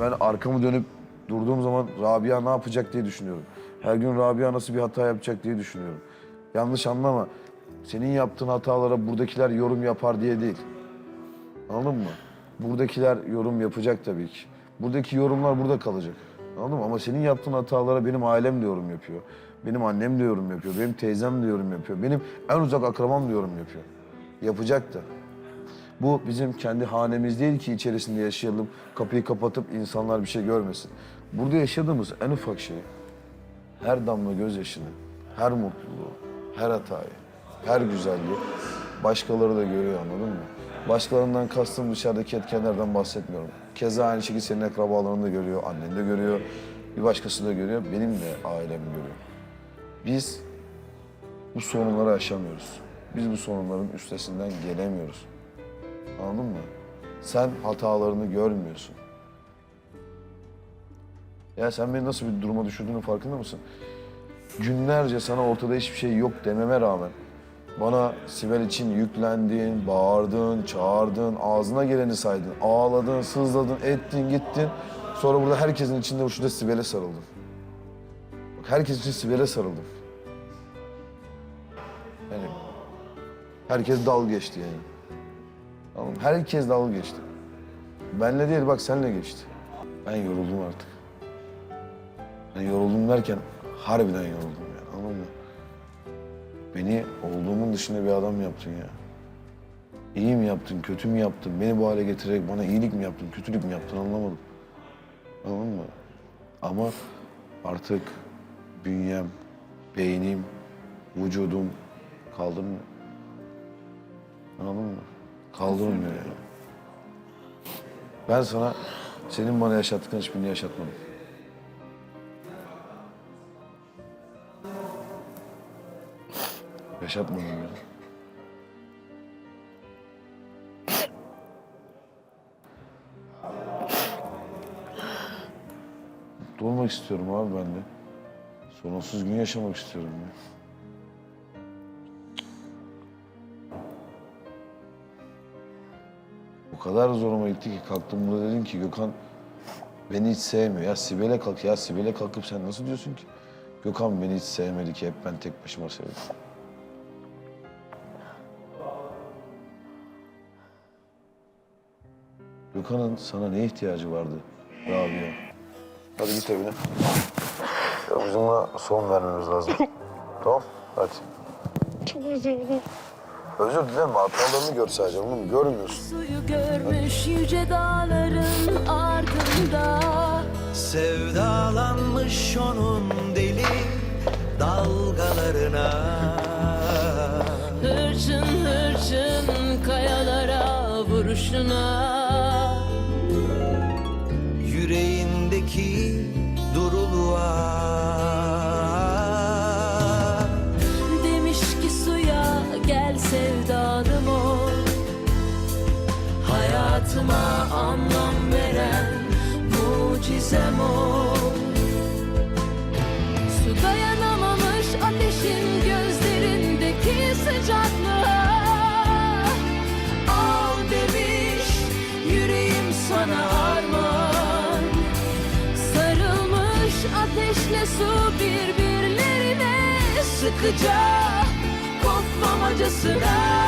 ben arkamı dönüp durduğum zaman Rabia ne yapacak diye düşünüyorum. Her gün Rabia nasıl bir hata yapacak diye düşünüyorum. Yanlış anlama. Senin yaptığın hatalara buradakiler yorum yapar diye değil. Anladın mı? Buradakiler yorum yapacak tabii ki. Buradaki yorumlar burada kalacak. Anladın mı? Ama senin yaptığın hatalara benim ailem de yorum yapıyor. Benim annem de yorum yapıyor. Benim teyzem de yorum yapıyor. Benim en uzak akrabam da yorum yapıyor. Yapacak da. Bu bizim kendi hanemiz değil ki içerisinde yaşayalım. Kapıyı kapatıp insanlar bir şey görmesin. Burada yaşadığımız en ufak şey, her damla gözyaşını, her mutluluğu, her hatayı, her güzelliği başkaları da görüyor anladın mı? Başkalarından kastım dışarıdaki etkenlerden bahsetmiyorum. Keza aynı şekilde senin akrabaların da görüyor, annen de görüyor, bir başkası da görüyor, benim de ailem görüyor. Biz bu sorunları aşamıyoruz. Biz bu sorunların üstesinden gelemiyoruz. Anladın mı? Sen hatalarını görmüyorsun. Ya sen beni nasıl bir duruma düşürdüğünün farkında mısın? Günlerce sana ortada hiçbir şey yok dememe rağmen bana Sibel için yüklendin, bağırdın, çağırdın, ağzına geleni saydın, ağladın, sızladın, ettin, gittin. Sonra burada herkesin içinde şurada Sibel'e sarıldın. Bak herkes için Sibel'e sarıldım. Yani herkes dal geçti yani. Tamam? Herkes dalga geçti. Benle değil bak senle geçti. Ben yoruldum artık. Ben yoruldum derken harbiden yoruldum yani anladın mı? Beni olduğumun dışında bir adam yaptın ya. İyi mi yaptın, kötü mü yaptın? Beni bu hale getirerek bana iyilik mi yaptın, kötülük mü yaptın anlamadım. Anladın mı? Ama artık bünyem, beynim, vücudum kaldırmıyor. Anladın mı? Kaldırmıyor yani. Ben sana senin bana yaşattıkların hiçbirini yaşatmadım. Yaşatmadım ya. Mutlu olmak istiyorum abi ben de. Sorunsuz gün yaşamak istiyorum ya. O kadar zoruma gitti ki kalktım burada dedim ki Gökhan beni hiç sevmiyor. Ya Sibel'e kalk ya Sibel'e kalkıp sen nasıl diyorsun ki? Gökhan beni hiç sevmedi ki hep ben tek başıma sevdim. Gökhan'ın sana ne ihtiyacı vardı Rabia? Hadi git evine. Bizim buna son vermemiz lazım. tamam hadi. Çok dilerim. Özür dilerim hatalarını gör sadece oğlum görmüyorsun. Suyu görmüş yüce dağların ardında. Sevdalanmış onun deli dalgalarına. Hırçın hırçın kayalara vuruşuna gel sevdalım ol Hayatıma anlam veren mucizem ol Su dayanamamış ateşin gözlerindeki sıcaklığa. Al demiş yüreğim sana armağan. Sarılmış ateşle su birbirlerine sıkıca Kopmamacasına Kopmamacasına